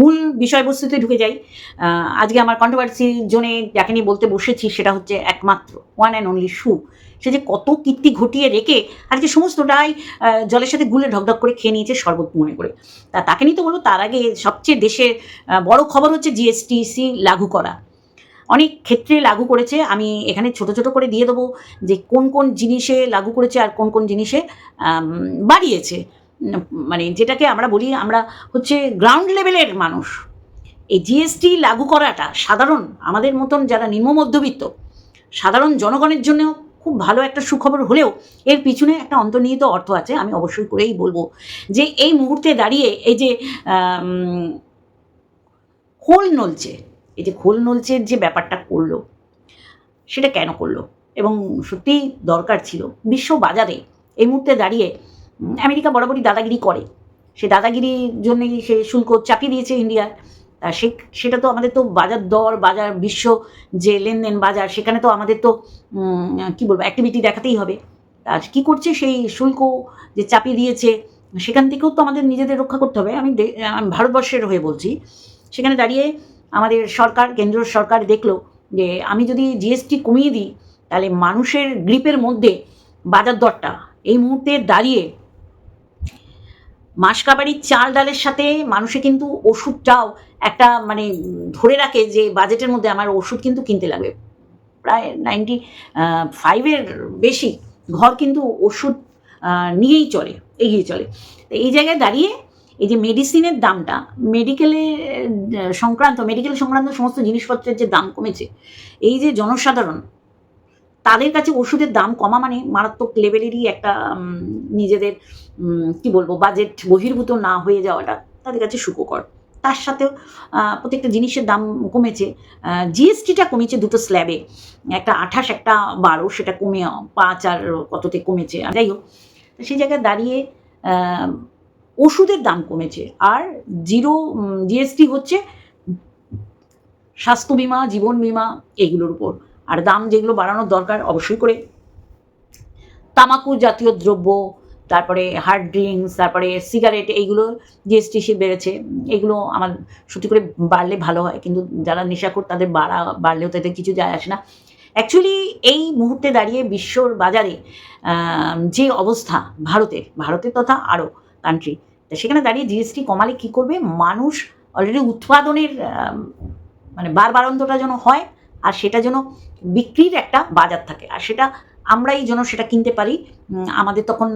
মূল বিষয়বস্তুতে ঢুকে যাই। আজকে আমার কন্ট্রোভার্সি জোনে যাকে নিয়ে বলতে বসেছি সেটা হচ্ছে একমাত্র ওয়ান অ্যান্ড অনলি শু সে যে কত কীর্তি ঘটিয়ে রেখে আজকে সমস্তটাই জলের সাথে গুলে ঢকঢক করে খেয়ে নিয়েছে শরবত মনে করে। তা তাকে নিয়ে তো বলব, তার আগে সবচেয়ে দেশের বড় খবর হচ্ছে জিএসটিসি লাগু করা। অনেক ক্ষেত্রে লাগু করেছে, আমি এখানে ছোট ছোট করে দিয়ে দেবো যে কোন কোন জিনিসে লাগু করেছে আর কোন কোন জিনিসে বাড়িয়েছে। মানে যেটাকে আমরা বলি, আমরা হচ্ছে গ্রাউন্ড লেভেলের মানুষ। এই জিএসটি লাগু করাটা সাধারণ, আমাদের মতন যারা নিম্ন মধ্যবিত্ত, সাধারণ জনগণের জন্য খুব ভালো একটা সুখবর হলেও এর পিছনে একটা অন্তর্নিহিত অর্থ আছে, আমি অবশ্যই করেই বলব। যে এই মুহূর্তে দাঁড়িয়ে এই যে খোল নলছে এই যে খোল নলচের যে ব্যাপারটা করল, সেটা কেন করল? এবং সত্যিই দরকার ছিল। বিশ্ব বাজারে এই মুহূর্তে দাঁড়িয়ে আমেরিকা বরাবরই দাদাগিরি করে। সে দাদাগিরির জন্যই সে শুল্ক চাপিয়ে দিয়েছে ইন্ডিয়ার। তা সে, সেটা তো আমাদের তো বাজার দর, বাজার, বিশ্ব যে লেনদেন বাজার, সেখানে তো আমাদের তো কি বলব অ্যাক্টিভিটি দেখাতেই হবে। আর কি করছে সেই শুল্ক যে চাপিয়ে দিয়েছে, সেখান থেকেও তো আমাদের নিজেদের রক্ষা করতে হবে। আমি আমি ভারতবর্ষের হয়ে বলছি, সেখানে দাঁড়িয়ে আমাদের সরকার, কেন্দ্র সরকার দেখল যে আমি যদি জিএসটি কমিয়ে দিই, তাহলে মানুষের গ্রিপের মধ্যে বাজার দরটা এই মুহূর্তে দাঁড়িয়ে মাসকাবারির চাল ডালের সাথে মানুষে কিন্তু ওষুধটাও একটা মানে ধরে রাখে যে বাজেটের মধ্যে আমার ওষুধ কিন্তু কিনতে লাগবে প্রায় নাইনটি ফাইভের বেশি ঘর কিন্তু ওষুধ নিয়েই চলে, এগিয়ে চলে। তো এই জায়গায় দাঁড়িয়ে এই যে মেডিসিনের দামটা, মেডিকেলে সংক্রান্ত, মেডিকেল সংক্রান্ত সমস্ত জিনিসপত্রের যে দাম কমেছে, এই যে জনসাধারণ তাদের কাছে ওষুধের দাম কমা মানে মারাত্মক লেভেলেরই একটা নিজেদের কি বলব বাজেট বহির্ভূত না হয়ে যাওয়াটা তাদের কাছে সুখকর। তার সাথেও প্রত্যেকটা জিনিসের দাম কমেছে। জিএসটিটা কমেছে দুটো স্ল্যাবে একটা আঠাশ, একটা বারো, সেটা কমে, পাঁচ আর কততে কমেছে যাই হোক সেই জায়গায় দাঁড়িয়ে ওষুধের দাম কমেছে। আর জিরো জিএসটি হচ্ছে স্বাস্থ্য বিমা, জীবন বিমা, এগুলোর উপর। আর দাম যেগুলো বাড়ানোর দরকার অবশ্যই করে তামাকু জাতীয় দ্রব্য, তারপরে হার্ড ড্রিঙ্কস তারপরে সিগারেট এইগুলো জিএসটি সে বেড়েছে। এগুলো আমার সত্যি করে বাড়লে ভালো হয়। কিন্তু যারা নেশাখোর তাদের বাড়া, বাড়লেও তাদের কিছু যায় আসে না। অ্যাকচুয়ালি এই মুহূর্তে দাঁড়িয়ে বিশ্বর বাজারে যে অবস্থা ভারতের ভারতের তথা আরও কান্ট্রি তা সেখানে দাঁড়িয়ে জিএসটি কমালে কী করবে? মানুষ অলরেডি উৎপাদনের মানে বারবারন্তটা যেন হয় আর সেটা যেন বিক্রির একটা বাজার থাকে। আর সেটা আমরাই যেন সেটা কিনতে পারি। আমাদের তখন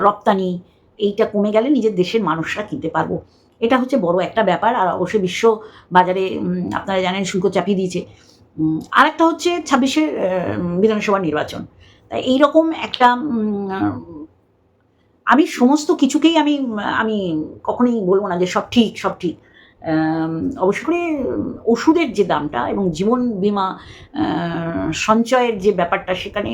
রপ্তানি এইটা কমে গেলে নিজের দেশের মানুষরা কিনতে পারব। এটা হচ্ছে বড় একটা ব্যাপার। আর অবশ্যই বিশ্ব বাজারে আপনারা জানেন শুল্ক চাপিয়ে দিয়েছে। আর একটা হচ্ছে ছাব্বিশের বিধানসভা নির্বাচন। তাই এইরকম একটা আমি সমস্ত কিছুকেই আমি আমি কখনোই বলব না যে সব ঠিক সব ঠিক। অবশ্য করে ওষুধের যে দামটা এবং জীবন বিমা সঞ্চয়ের যে ব্যাপারটা সেখানে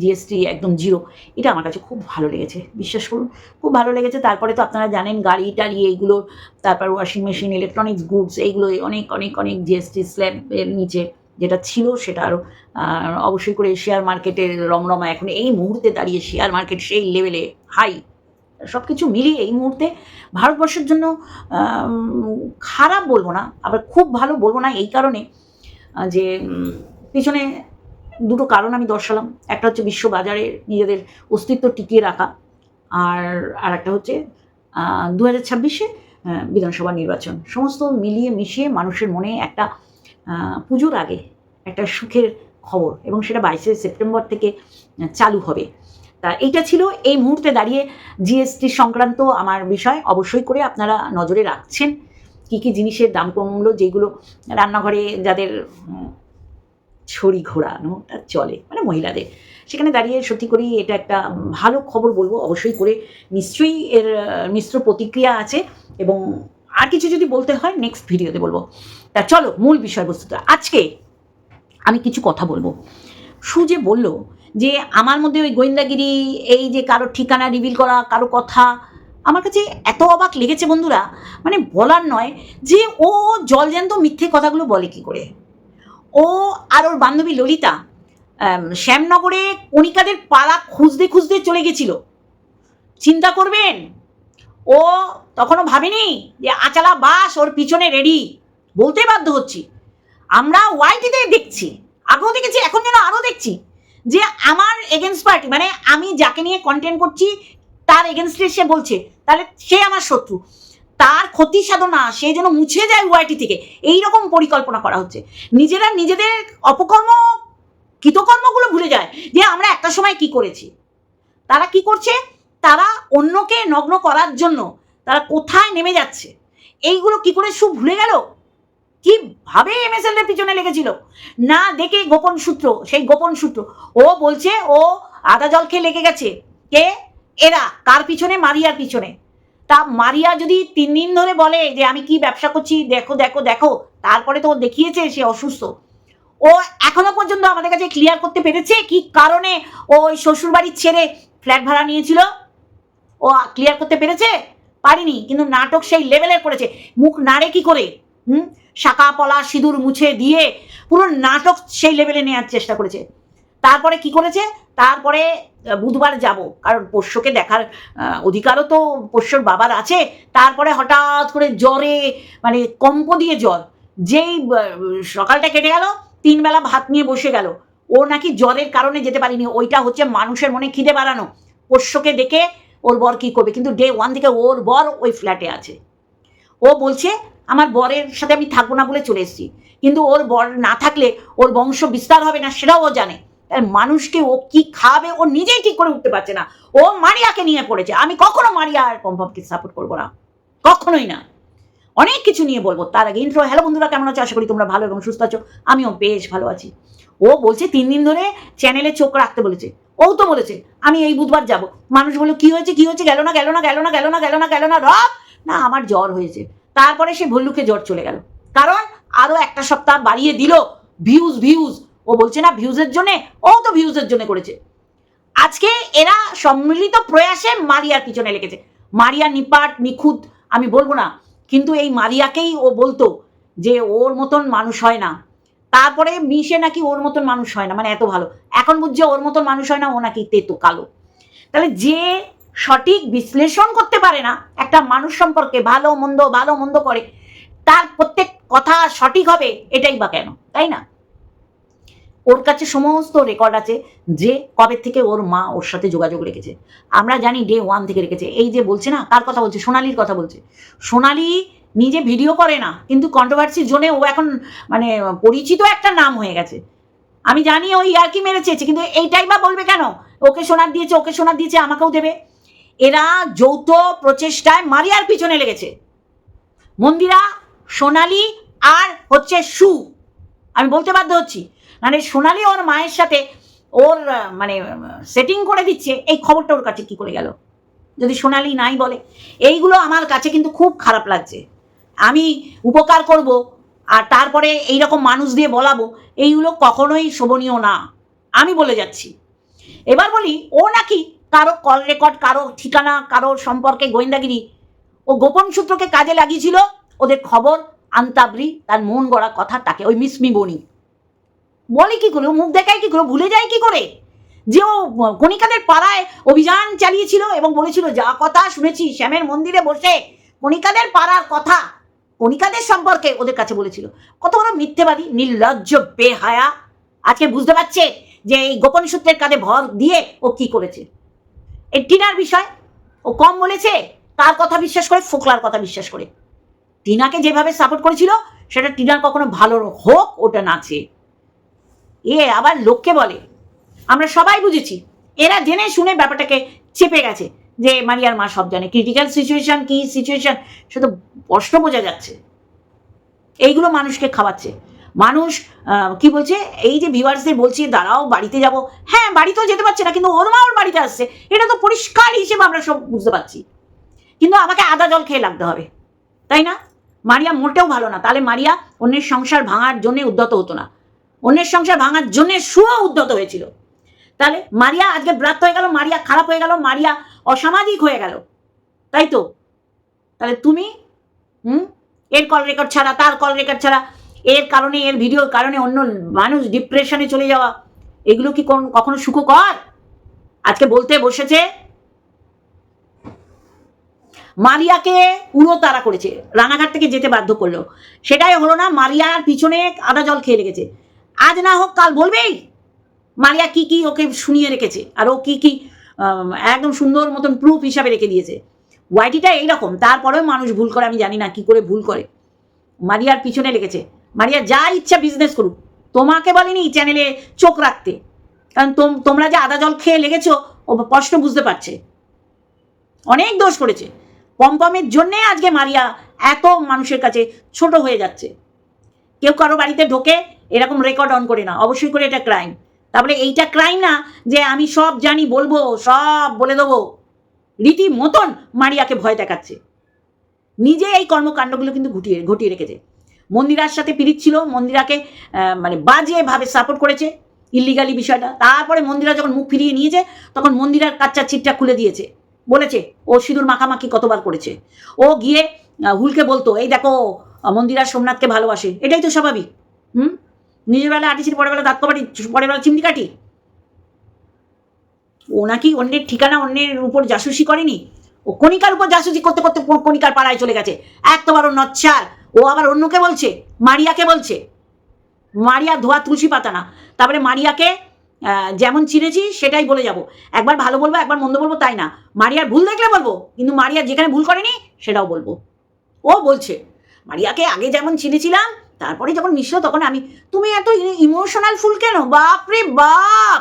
জিএসটি একদম জিরো, এটা আমার কাছে খুব ভালো লেগেছে, বিশ্বাস করুন, খুব ভালো লেগেছে। তারপরে তো আপনারা জানেন গাড়ি টাড়ি এইগুলোর তারপর ওয়াশিং মেশিন ইলেকট্রনিক্স গুডস এইগুলো অনেক অনেক অনেক জিএসটি স্ল্যাবের নিচে যেটা ছিল সেটা আরও অবশ্যই করে শেয়ার মার্কেটের রমরমা এখন এই মুহূর্তে দাঁড়িয়ে শেয়ার মার্কেট সেই লেভেলে হাই সব কিছু মিলিয়ে এই মুহূর্তে ভারতবর্ষের জন্য খারাপ বলব না, আবার খুব ভালো বলব না এই কারণে যে পিছনে দুটো কারণ আমি দর্শালাম। একটা হচ্ছে বিশ্ব বাজারে নিজেদের অস্তিত্ব টিকিয়ে রাখা, আর আর একটা হচ্ছে দু হাজার ছাব্বিশে বিধানসভা নির্বাচন। সমস্ত মিলিয়ে মিশিয়ে মানুষের মনে একটা পুজোর আগে একটা সুখের খবর, এবং সেটা বাইশে সেপ্টেম্বর থেকে চালু হবে। তা এইটা ছিল এই মুহূর্তে দাঁড়িয়ে জিএসটি সংক্রান্ত আমার বিষয়। অবশ্যই করে আপনারা নজরে রাখছেন কী কী জিনিসের দাম কমলো যেগুলো রান্নাঘরে যাদের ছড়ি ঘোরানোটা চলে মানে মহিলাদের। সেখানে দাঁড়িয়ে সত্যি করেই এটা একটা ভালো খবর বলব। অবশ্যই করে নিশ্চয়ই এর মিশ্র প্রতিক্রিয়া আছে এবং আর কিছু যদি বলতে হয় নেক্সট ভিডিওতে বলব। তা চলো মূল বিষয়বস্তুটা। আজকে আমি কিছু কথা বলব। সু যে বলল যে আমার মধ্যে ওই গোয়েন্দাগিরি, এই যে কারও ঠিকানা রিভিল করা, কারও কথা, আমার কাছে এত অবাক লেগেছে বন্ধুরা। মানে বলার নয় যে ও জলজ্যান্ত মিথ্যে কথাগুলো বলে কি করে? ও আর ওর বান্ধবী ললিতা শ্যামনগরে কণিকাদের পাড়া খুঁজতে খুঁজতে চলে গেছিল। চিন্তা করবেন, ও তখনও ভাবিনি যে আচালা বাস ওর পিছনে রেডি বলতে বাধ্য হচ্ছি। আমরা ওয়াইটিতে দেখছি, আগেও দেখেছি, এখন যেন আরও দেখছি। যে আমার এগেনস্ট পার্টি মানে আমি যাকে নিয়ে কন্টেন্ট করছি, তার এগেনস্টে সে বলছে, তাহলে সে আমার শত্রু। তার ক্ষতি সাধনা সে যেন মুছে যায় ওয়াইটি থেকে। এই রকম পরিকল্পনা করা হচ্ছে। নিজেরা নিজেদের অপকর্ম, কৃতকর্মগুলো ভুলে যায়, যে আমরা একটা সময় কি করেছি। তারা কি করছে? তারা অন্যকে নগ্ন করার জন্য তারা কোথায় নেমে যাচ্ছে? এইগুলো কি করে সু ভুলে গেল? কীভাবে এমএসএল এর পিছনে লেগেছিল? না দেখে গোপন সূত্র, সেই গোপন সূত্র। ও বলছে, ও আদা জল খেয়ে লেগে গেছে। কে? এরা। কার পিছনে? মারিয়ার পিছনে। তা মারিয়া যদি তিন দিন ধরে বলে যে, আমি কি ব্যবসা করছি? দেখো দেখো দেখো। তারপরে তো দেখিয়েছে সে অসুস্থ। ও এখনও পর্যন্ত আমাদের কাছে ক্লিয়ার করতে পেরেছে কি কারণে ও ওই শ্বশুর বাড়ির ছেড়ে ফ্ল্যাট ভাড়া নিয়েছিল? ও ক্লিয়ার করতে পেরেছে? পারিনি। কিন্তু নাটক সেই লেভেলের করেছে। মুখ নাড়ে কি করে? হুম? শাখা পলা সিঁদুর মুছে দিয়ে পুরো নাটক সেই লেভেলে নেওয়ার চেষ্টা করেছে। তারপরে কি করেছে? তারপরে বুধবার যাব। কারণ পোষ্যকে দেখার অধিকারও তো পোষ্যর বাবার আছে। তারপরে হঠাৎ করে জ্বরে মানে কম্প দিয়ে জ্বর। যেই সকালটা কেটে গেল তিন বেলা ভাত নিয়ে বসে গেল। ও নাকি জ্বরের কারণে যেতে পারিনি। ওইটা হচ্ছে মানুষের মনে খিদে বাড়ানো। পোষ্যকে দেখে ওর বর কি করবে? কিন্তু ডে ওয়ান থেকে ওর বর ওই ফ্ল্যাটে আছে। ও বলছে আমার বরের সাথে আমি থাকব না বলে চলে এসেছি। কিন্তু ওর বর না থাকলে ওর বংশ বিস্তার হবে না সেটাও ও জানে। মানুষকে ও কি খাবে ও নিজেই ঠিক করে উঠতে পারছে না। ও মারিয়াকে নিয়ে পড়েছে। আমি কখনো মারিয়া আর পম্পমকে সাপোর্ট করব না। কখনোই না। অনেক কিছু নিয়ে বলব। তার আগে ইন্ট্রো হ্যালো বন্ধুরা, কেমন আছো? আশা করি তোমরা ভালো এবং সুস্থ আছো। আমিও বেশ ভালো আছি। ও বলছে, তিন দিন ধরে চ্যানেলে চোখ রাখতে বলেছে। ও তো বলেছে, আমি এই বুধবার যাব। মানুষ বলল, কি হয়েছে? কি হয়েছে? গেল না গেল না গেল না গেল না গেল না গেল না, রব! না, আমার জ্বর হয়েছে। তারপরে সে ভল্লুকে জ্বর চলে গেল। কারণ আরও একটা সপ্তাহ বাড়িয়ে দিল ভিউজ ভিউজ ও বলছে, না ভিউজের জন্য, ও তো ভিউজের জন্য করেছে। আজকে এরা সম্মিলিত প্রয়াসে মারিয়ার পিছনে লেগেছে। মারিয়া নিপাট নিখুঁত আমি বলব না। কিন্তু এই মারিয়াকেই ও বলতো যে, ওর মতন মানুষ হয় না। তারপরে মিশে নাকি ওর মতন মানুষ হয় না মানে এত ভালো। এখন বুঝছে ওর মতন মানুষ হয় না, ও নাকি তেতো, কালো। তাহলে যে সঠিক বিশ্লেষণ করতে পারে না। একটা মানুষ সম্পর্কে ভালো, মন্দ ভালো, মন্দ করে, তার প্রত্যেক কথা সঠিক হবে, এটাই বা কেন? তাই না? ওর কাছে সমস্ত রেকর্ড আছে যে কবে থেকে ওর মা ওর সাথে যোগাযোগ রেখেছে। আমরা জানি ডে ওয়ান থেকে রেখেছে। এই যে বলছে না, কার কথা বলছে? সোনালির কথা বলছে। সোনালি নিজে ভিডিও করে না, কিন্তু কন্ট্রোভার্সির জোনে ও এখন মানে পরিচিত একটা নাম হয়ে গেছে। আমি জানি ওই আর কি মেরে চেয়েছে কিন্তু এইটাই বা বলবে কেন? ওকে সোনার দিয়েছে, ওকে সোনার দিয়েছে, আমাকেও দেবে। এরা যৌথ প্রচেষ্টায় মারিয়ার পিছনে লেগেছে। মন্দিরা, সোনালি আর হচ্ছে সু। আমি বলতে বাধ্য হচ্ছি। মানে সোনালি ওর মায়ের সাথে ওর মানে সেটিং করে দিচ্ছে, এই খবরটা ওর কাছে কি করে গেল? যদি সোনালি নাই বলে। এইগুলো আমার কাছে কিন্তু খুব খারাপ লাগছে। আমি উপকার করব আর তারপরে এই রকম মানুষ দিয়ে বলাবো, এইগুলো কখনোই শোভনীয় না। আমি বলে যাচ্ছি। এবার বলি, ও নাকি কারও কল রেকর্ড কারও ঠিকানা, কারও সম্পর্কে গোয়েন্দাগিরি। ও গোপন সূত্রকে কাজে লাগিয়েছিল। ওদের খবর, আন্তাবরি, তার মন গড়া কথা, তাকে ওই মিসমি বনি। বলে কি করে? মুখ দেখায় কি করে? ভুলে যায় কি করে? যে ও কণিকাদের পাড়ায় অভিযান চালিয়েছিল এবং বলেছিল, যা কথা শুনেছি, শ্যামের মন্দিরে বসে কণিকাদের পাড়ার কথা, কণিকাদের সম্পর্কে ওদের কাছে বলেছিল। কত বড় মিথ্যেবাদী, নির্লজ্জ, বেহায়া। আজকে বুঝতে পারছে যে এই গোপন সূত্রের কাঁধে ভর দিয়ে ও কি করেছে। এই টিনার বিষয়। ও কম বলেছে, তার কথা বিশ্বাস করে, ফোকলার কথা বিশ্বাস করে। টিনাকে যেভাবে সাপোর্ট করেছিল, সেটা টিনার কখনো ভালো হোক, ওটা নাচে। এ আবার লোককে বলে, আমরা সবাই বুঝেছি, এরা জেনে শুনে ব্যাপারটাকে চেপে গেছে, যে মারিয়ার মা সব জানে ক্রিটিক্যাল সিচুয়েশন কি সিচুয়েশন সে তো স্পষ্ট বোঝা যাচ্ছে। এইগুলো মানুষকে খাওয়াচ্ছে। মানুষ কি বলছে? এই যে ভিউয়ার্সদের বলছি, দাঁড়াও, বাড়িতে যাব। হ্যাঁ বাড়িতেও যেতে পারছে না, কিন্তু ওর মা ওর বাড়িতে আসছে। এটা তো পরিষ্কার হিসেবে আমরা সব বুঝতে পারছি। কিন্তু আমাকে আদা জল খেয়ে লাগতে হবে, তাই না? মারিয়া মোটেও ভালো না। তাহলে মারিয়া অন্যের সংসার ভাঙার জন্য উদ্যত হতো না। অন্যের সংসার ভাঙার জন্য সুও উদ্যত হয়েছিল। তাহলে মারিয়া আজকে ব্রাত হয়ে গেল, মারিয়া খারাপ হয়ে গেল, মারিয়া অসামাজিক হয়ে গেল। তাই তো? তাহলে তুমি, হুম? এর কল রেকর্ড ছাড়া, তার কল রেকর্ড ছাড়া এর কারণে, এর ভিডিওর কারণে অন্য মানুষ ডিপ্রেশনে চলে যাওয়া। এগুলো কি কোন- কখনো সুখকর? আজকে বলতে বসেছে, মারিয়াকে উড়ো তারা করেছে, রানাঘাট থেকে যেতে বাধ্য করল। সেটাই হলো না, মারিয়ার পিছনে আদা জল খেয়ে রেখেছে। আজ না হোক, কাল বলবেই, মারিয়া কি কি ওকে শুনিয়ে রেখেছে, আর ও কি কি একদম সুন্দর মতন প্রুফ হিসাবে রেখে দিয়েছে। ওয়াইটিটা এইরকম, তারপরেও মানুষ ভুল করে, আমি জানি না কি করে ভুল করে। মারিয়ার পিছনে লেগেছে। মারিয়া, যা ইচ্ছা বিজনেস করুক। তোমাকে বলেনি চ্যানেলে চোখ রাখতে। কারণ তোম- তোমরা যে আদা জল খেয়ে লেগেছো, ও স্পষ্ট বুঝতে পারছে। অনেক দোষ করেছে। পমপমের জন্যে আজকে মারিয়া এত মানুষের কাছে ছোট হয়ে যাচ্ছে। কেউ কারও বাড়িতে ঢোকে, এরকম রেকর্ড অন করে না। অবশ্যই করে এটা ক্রাইম তারপরে এইটা ক্রাইম না যে আমি সব জানি, বলব, সব বলে দেবো। রীতি মতন মারিয়াকে ভয় দেখাচ্ছে। নিজে এই কর্মকাণ্ডগুলো কিন্তু ঘটিয়ে ঘটিয়ে রেখেছে। মন্দিরার সাথে পিরিত ছিল, মন্দিরাকে মানে বাজেভাবে সাপোর্ট করেছে ইলিগালি বিষয়টা। তারপরে মন্দিরা যখন মুখ ফিরিয়ে নিয়েছে, তখন মন্দিরার কাচ্চা চিটটা খুলে দিয়েছে। বলেছে, ও সিঁদুর মাখামাখি কতবার করেছে? ও গিয়ে হুলকে বলতো, এই দেখো, মন্দিরা সোমনাথকে ভালোবাসে। এটাই তো স্বাভাবিক। হুম? নিজের বেলা আটিসির পরের বেলা দাঁত কবাটি পরের বেলা চিমটি কাটি। ও নাকি অন্যের ঠিকানা, অন্যের উপর জাসুসি করেনি? ও কণিকার উপর জাসুসি করতে করতে কণিকার পাড়ায় চলে গেছে। একবার ও নচ্ছার। ও আবার অন্যকে বলছে, মারিয়াকে বলছে। মারিয়া ধোয়া তুলসী পাতা না। তারপরে মারিয়াকে যেমন চিনেছি সেটাই বলে যাব। একবার ভালো বলব, একবার মন্দ বলব, তাই না? মারিয়ার ভুল দেখলে বলব, কিন্তু মারিয়া যেখানে ভুল করেনি সেটাও বলব। ও বলছে, মারিয়াকে আগে যেমন চিনেছিলাম, তারপরে যখন মিশলো তখন আমি। তুমি এত ইমোশনাল ফুল কেন? বাপরে বাপ!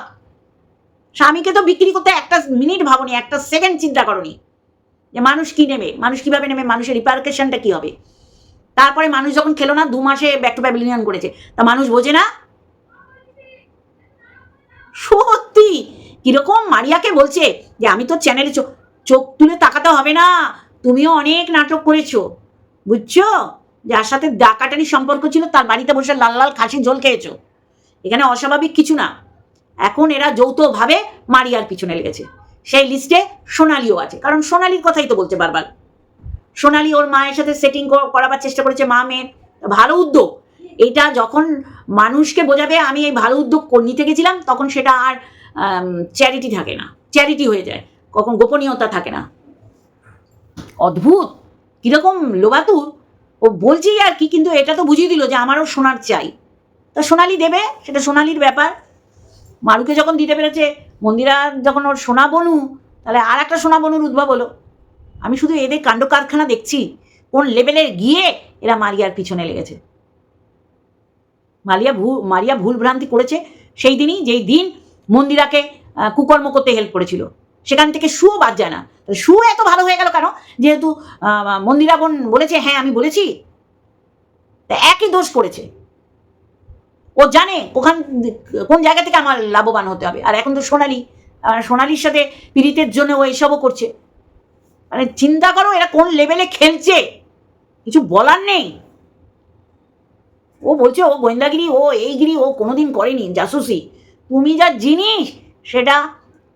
স্বামীকে তো বিক্রি করতে একটা মিনিট ভাবনি, একটা সেকেন্ড চিন্তা করনি। যে মানুষ কি নেবে? মানুষ কীভাবে নেবে? মানুষের রিপার্কেশনটা কি হবে? তারপরে মানুষ যখন খেলো না, দু মাসে ব্যাক টু প্যাভিলিয়ন করেছে। তা মানুষ বোঝে না? সত্যি? কীরকম মারিয়াকে বলছে যে, আমি তো চ্যানেলে চোখ তুলে তাকাতে হবে না। তুমিও অনেক নাটক করেছ। বুঝছ? যার সাথে ডাকাটারি সম্পর্ক ছিল, তার বাড়িতে বসে লাল লাল খাসির ঝোল খেয়েছো। এখানে অস্বাভাবিক কিছু না। এখন এরা যৌথভাবে মারিয়ার পিছনে লেগেছে। সেই লিস্টে সোনালিও আছে। কারণ সোনালির কথাই তো বলছে বারবার। সোনালি ওর মায়ের সাথে সেটিং করাবার চেষ্টা করেছে, মা মেয়ের। ভালো উদ্যোগ। এটা যখন মানুষকে বোঝাবে, আমি এই ভালো উদ্যোগ নিতে গেছিলাম, তখন সেটা আর চ্যারিটি থাকে না। চ্যারিটি হয়ে যায়। কখন গোপনীয়তা থাকে না। অদ্ভুত! কীরকম লোবাতুর। ও বলছি আর কি, কিন্তু এটা তো বুঝিয়ে দিল যে আমারও সোনার চাই। তা সোনালি দেবে, সেটা সোনালির ব্যাপার। মারুকে যখন দিতে পেরেছে, মন্দিরা যখন ওর সোনা বনু, তাহলে আর একটা সোনা বনুর উদ্ভব হলো। আমি শুধু এদের কাণ্ড কারখানা দেখছি। কোন লেভেলে গিয়ে এরা মারিয়ার পিছনে লেগেছে। মারিয়া ভুল মারিয়া ভুল ভ্রান্তি করেছে সেই দিনই যেই দিন মন্দিরাকে কুকর্ম করতে হেল্প করেছিল। সেখান থেকে শুও বাদ যায় না। শু এত ভালো হয়ে গেল কেন? যেহেতু মন্দিরা বোন বলেছে হ্যাঁ আমি বলেছি। তা একই দোষ করেছে। ও জানে ওখান কোন জায়গা থেকে আমার লাভবান হতে হবে। আর এখন তো সোনালি সোনালির সাথে পীড়িতের জন্য ও এসবও করছে। মানে চিন্তা করো এরা কোন লেভেলে খেলছে। কিছু বলার নেই। ও বলছে, ও গোয়েন্দাগিরি, ও এইগিরি ও কোনোদিন করেনি, জাসুসি। তুমি যা জিনিস, সেটা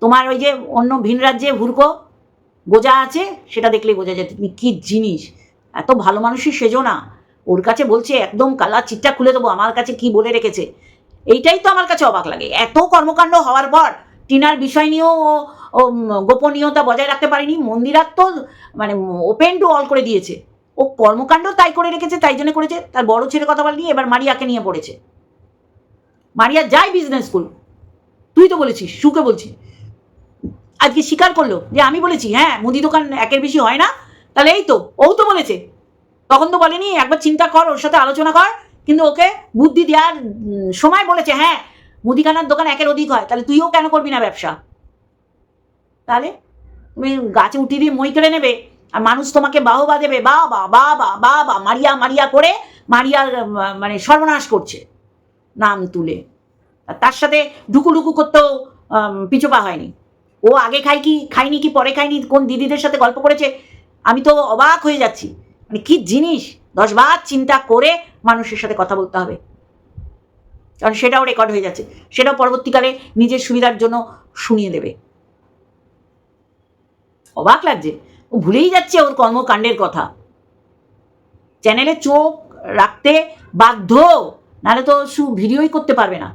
তোমার ওই যে অন্য ভিন রাজ্যে ভুরকো, গোজা আছে, সেটা দেখলেই বোঝা যায়, তুমি কী জিনিস? এত ভালো মানুষই সেজো না। ওর কাছে বলছে, একদম কালা চিটটা খুলে দেবো, আমার কাছে কি বলে রেখেছে। এইটাই তো আমার কাছে অবাক লাগে। এত কর্মকাণ্ড হওয়ার পর টিনার বিষয় নিয়েও ও গোপনীয়তা বজায় রাখতে পারেনি। মন্দিরার তো মানে ওপেন টু অল করে দিয়েছে। ও কর্মকাণ্ড তাই করে রেখেছে, তাই জন্য করেছে। তার বড় ছেলে কথা বলেনি এবার মারিয়াকে নিয়ে পড়েছে। মারিয়া, যাই বিজনেস করুক। তুই তো বলেছিস সুকে বলছি। আজকে স্বীকার করল যে আমি বলেছি হ্যাঁ মুদি দোকান একের বেশি হয় না। তাহলে এই তো, ও তো বলেছে। তখন তো বলেনি, একবার চিন্তা কর, ওর সাথে আলোচনা কর। কিন্তু ওকে বুদ্ধি দেওয়ার সময় বলেছে হ্যাঁ মুদিখানার দোকান একের অধিক হয় তাহলে তুইও কেন করবি না ব্যবসা? তাহলে তুমি গাছে উঠিয়ে দিয়ে মই কেড়ে নেবে আর মানুষ তোমাকে বাহবা দেবে বা বা বা বা বা বা মারিয়া মারিয়া করে মারিয়ার উম, মানে সর্বনাশ করছে নাম তুলে। আর তার সাথে ঢুকুঢুকু করতেও পিছুপা হয়নি। ও আগে খাই কি খাইনি কি পরে খাইনি কোন দিদিদের সাথে গল্প করেছে? আমি তো অবাক হয়ে যাচ্ছি। মানে কি জিনিস? দশবার চিন্তা করে মানুষের সাথে কথা বলতে হবে। কারণ সেটাও রেকর্ড হয়ে যাচ্ছে। সেটাও পরবর্তীকালে নিজের সুবিধার জন্য শুনিয়ে দেবে। অবাক লাগছে। ও ভুলেই যাচ্ছে ওর কর্মকাণ্ডের কথা। চ্যানেলে চোখ রাখতে বাধ্য, নাহলে তো শু ভিডিওই করতে পারবে না।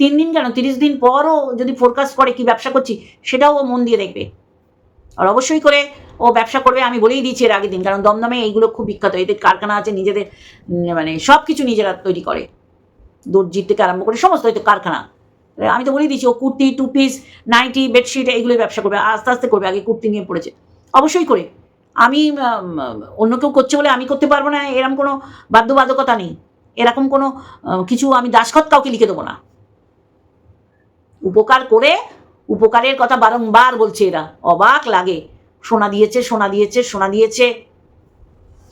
তিন দিন কেন? তিরিশ দিন পরও যদি ফোরকাস্ট করে কি ব্যবসা করছি, সেটাও ও মন দিয়ে দেখবে। আর অবশ্যই করে ও ব্যবসা করবে, আমি বলেই দিয়েছি এর আগের দিন। কারণ দমদমে এইগুলো খুব বিখ্যাত। এদের কারখানা আছে, নিজেদের মানে সব কিছু নিজেরা তৈরি করে। দর্জির থেকে আরম্ভ করে সমস্ত হয়তো কারখানা। আমি তো বলেই দিয়েছি, ও kurti two piece nighty bedsheet এইগুলোই ব্যবসা করবে, আস্তে আস্তে করবে, আগে কুর্তি নিয়ে পড়েছে। অবশ্যই করে। আমি অন্য কেউ করছে বলে আমি করতে পারব না এরকম কোনো বাধ্যবাধকতা নেই। এরকম কোনো কিছু আমি দাসখত কাউকে লিখে দেবো না। উপকার করে, উপকারের কথা বারংবার বলছে এরা। অবাক লাগে। সোনা দিয়েছে সোনা দিয়েছে সোনা দিয়েছে।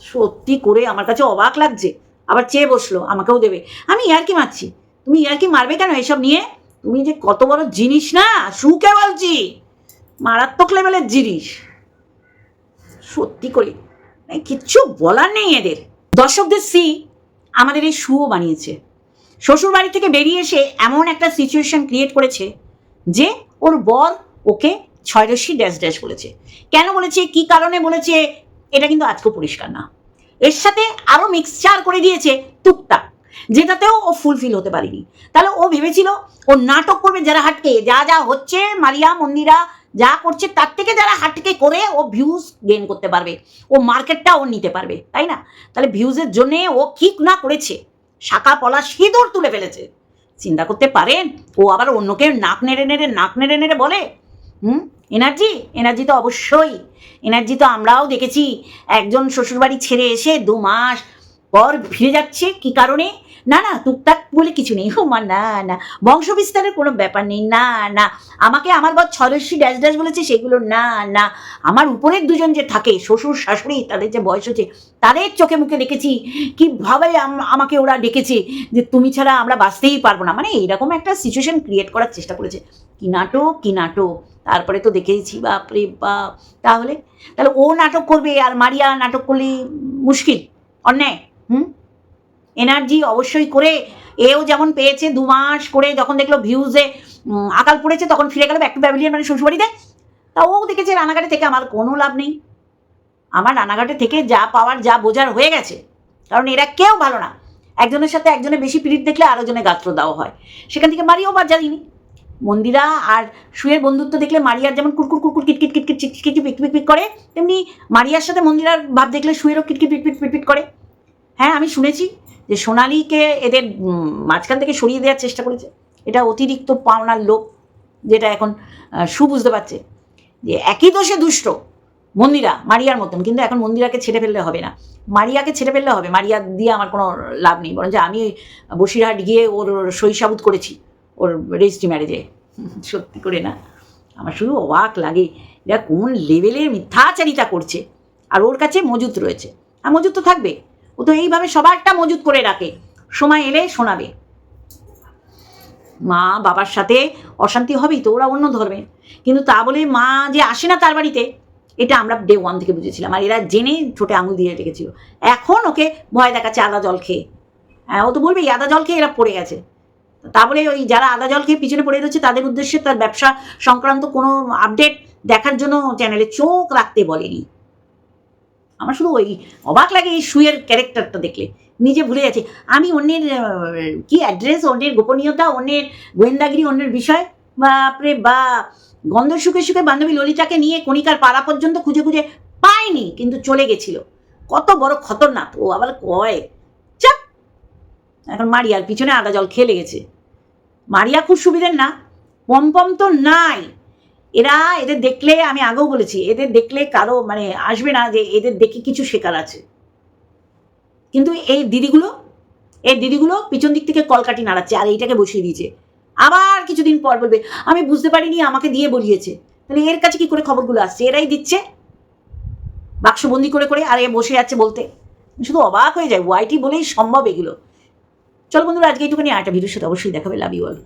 সত্যি করে আমার কাছে অবাক লাগছে। আবার চেয়ে বসল, আমাকেও দেবে। আমি ইয়ারকি মারছি। তুমি ইয়ারকি মারবে কেন এসব নিয়ে? তুমি যে কত বড় জিনিস না সুকে বলছি। মারাত্মক লেভেলের জিনিস। সত্যি করে মানে কিচ্ছু বলার নেই এদের। দর্শকদের সি আমাদের এই শুও বানিয়েছে। শ্বশুর বাড়ি থেকে বেরিয়ে এসে এমন একটা সিচুয়েশন ক্রিয়েট করেছে যে ওর বর ওকে ছয়রশ্মি ড্যাশ ড্যাশ বলেছে। কেন বলেছে? কি কারণে বলেছে? এটা কিন্তু আজকেও পরিষ্কার না। এর সাথে আরও মিক্সচার করে দিয়েছে টুকটাক, যেটাতেও ও ফুলফিল হতে পারেনি। তাহলে ও ভেবেছিল ও নাটক করবে যারা হাটকে, যা যা হচ্ছে, মারিয়া, মন্দিরা যা করছে, তার থেকে যারা হাটকে করে ও ভিউজ গেইন করতে পারবে, ও মার্কেটটা ও নিতে পারবে, তাই না? তাহলে ভিউজের জন্যে ও ঠিক না করেছে, শাখা পলা সিঁদুর তুলে ফেলেছে। চিন্তা করতে পারেন, ও আবার অন্যকে নাক নেড়ে নেড়ে, নাক নেড়ে নেড়ে বলে, হুম? এনার্জি এনার্জি তো অবশ্যই। এনার্জি তো আমরাও দেখেছি। একজন শ্বশুরবাড়ি ছেড়ে এসে দু মাস পর ফিরে যাচ্ছে। কি কারণে? না না, টুকটাক বলে কিছু নেই। ও মা, না না। বংশ বিস্তারের কোনো ব্যাপার নেই। না না। আমাকে আমার বর ছরস্যি ড্যাশ ড্যাশ বলেছে, সেগুলো না না। আমার উপরের দুজন যে থাকে, শ্বশুর, শাশুড়ি, তাদের যে বয়স হচ্ছে, তাদের চোখে মুখে দেখেছি। কীভাবে আম- আমাকে ওরা ডেকেছে যে তুমি ছাড়া আমরা বাঁচতেই পারব না। মানে এইরকম একটা সিচুয়েশন ক্রিয়েট করার চেষ্টা করেছে। কি নাটক কি নাটক? তারপরে তো দেখেইছি বাপরে বাপ। তাহলে তাহলে ও নাটক করবে আর মারিয়া নাটক করলে মুশকিল, অন্যায়, হুম? এনার্জি অবশ্যই করে, এও যেমন পেয়েছে দু মাস করে যখন দেখল ভিউজে আকাল পড়েছে, তখন ফিরে গেল ব্যাক টু মানে শ্বশুরবাড়িতে। তা ও দেখেছে রানাঘাটে থেকে আমার কোনো লাভ নেই। আমার রানাঘাটে থেকে যা পাওয়ার, যা বোঝার হয়ে গেছে। কারণ এরা কেউ ভালো না। একজনের সাথে একজনের বেশি পিরিত দেখলে আরও জনের গাত্র দেওয়া হয়। সেখান থেকে মারিয়াও বাদ জানিনি মন্দিরা আর সুয়ের বন্ধুত্ব দেখলে মারিয়ার যেমন কুরকুর কুরকুর কিটকিট কিটকিট চিটকিট পিট পিট পিট করে, তেমনি মারিয়ার সাথে মন্দিরার ভাব দেখলে সুয়েরও কিটকিট পিট পিট পিট পিট করে। হ্যাঁ আমি শুনেছি যে সোনালিকে এদের মাঝখান থেকে সরিয়ে দেওয়ার চেষ্টা করেছে। এটা অতিরিক্ত পাওনার লোক যেটা এখন সু বুঝতে পারছে। যে একই দোষে দুষ্ট মন্দিরা মারিয়ার মতন, কিন্তু এখন মন্দিরাকে ছেড়ে ফেললে হবে না। মারিয়াকে ছেড়ে ফেললে হবে, মারিয়া দিয়ে আমার কোনো লাভ নেই। বরং যে আমি বসিরহাট গিয়ে ওর সইসাবুত করেছি। ওর রেজিস্ট্রি ম্যারেজে সত্যি করে না। আমার শুধু অবাক লাগে। এরা কোন লেভেলের মিথ্যাচারিতা করছে। আর ওর কাছে মজুত রয়েছে। আর মজুত তো থাকবে। ও তো এইভাবে সবারটা মজুত করে রাখে। সময় এলে শোনাবে। মা বাবার সাথে অশান্তি হবেই তো ওরা অন্য ধর্মে। কিন্তু তা বলে মা যে আসে না তার বাড়িতে, এটা আমরা ডে ওয়ান থেকে বুঝেছিলাম। আর এরা জেনে ছোটে আঙুল দিয়ে রেখেছিল। এখন ওকে ভয় দেখাচ্ছে আদা জল খেয়ে। হ্যাঁ ও তো বলবে আদা জল খেয়ে এরা পড়ে গেছে। তা বলে ওই যারা আদা জল খেয়ে পিছনে পড়ে রয়েছে, তাদের উদ্দেশ্যে তার ব্যবসা সংক্রান্ত কোনো আপডেট দেখার জন্য চ্যানেলে চোখ রাখতে বলেনি। আমার শুধু ওই অবাক লাগে এই শুয়ের ক্যারেক্টারটা দেখলে। নিজে ভুলে যাচ্ছে। আমি অন্যের কি অ্যাড্রেস অন্যের গোপনীয়তা, অন্যের গোয়েন্দাগিরি, অন্যের বিষয়, বাপরে বা গন্ধ শুকে শুকে বান্ধবী ললিতাকে নিয়ে কণিকার পাড়া পর্যন্ত খুঁজে খুঁজে পায়নি কিন্তু চলে গেছিল। কত বড় খতরনাক। ও আবার কয়? এখন মারিয়ার পিছনে আদা জল খেয়ে লেগেছে। মারিয়া খুব সুবিধের না পমপম তো নাই। এরা এদের দেখলে, আমি আগেও বলেছি, এদের দেখলে কারও মানে আসবে না যে এদের দেখে কিছু শেখার আছে। কিন্তু এই দিদিগুলো এই দিদিগুলো পিছন দিক থেকে কলকাটি নাড়াচ্ছে আর এইটাকে বসিয়ে দিয়েছে। আবার কিছুদিন পর বলবে, আমি বুঝতে পারিনি, আমাকে দিয়ে বলিয়েছে। তাহলে এর কাছে কি করে খবরগুলো আসছে? এরাই দিচ্ছে। বাক্সবন্দি করে করে, আর এ বসে যাচ্ছে বলতে। শুধু অবাক হয়ে যায় ওয়াইটি বলেই সম্ভব এগুলো। চলো বন্ধুরা আজকে এইটুখানি একটা ভিডিওর সাথে অবশ্যই দেখাবে লাভ ইউ অল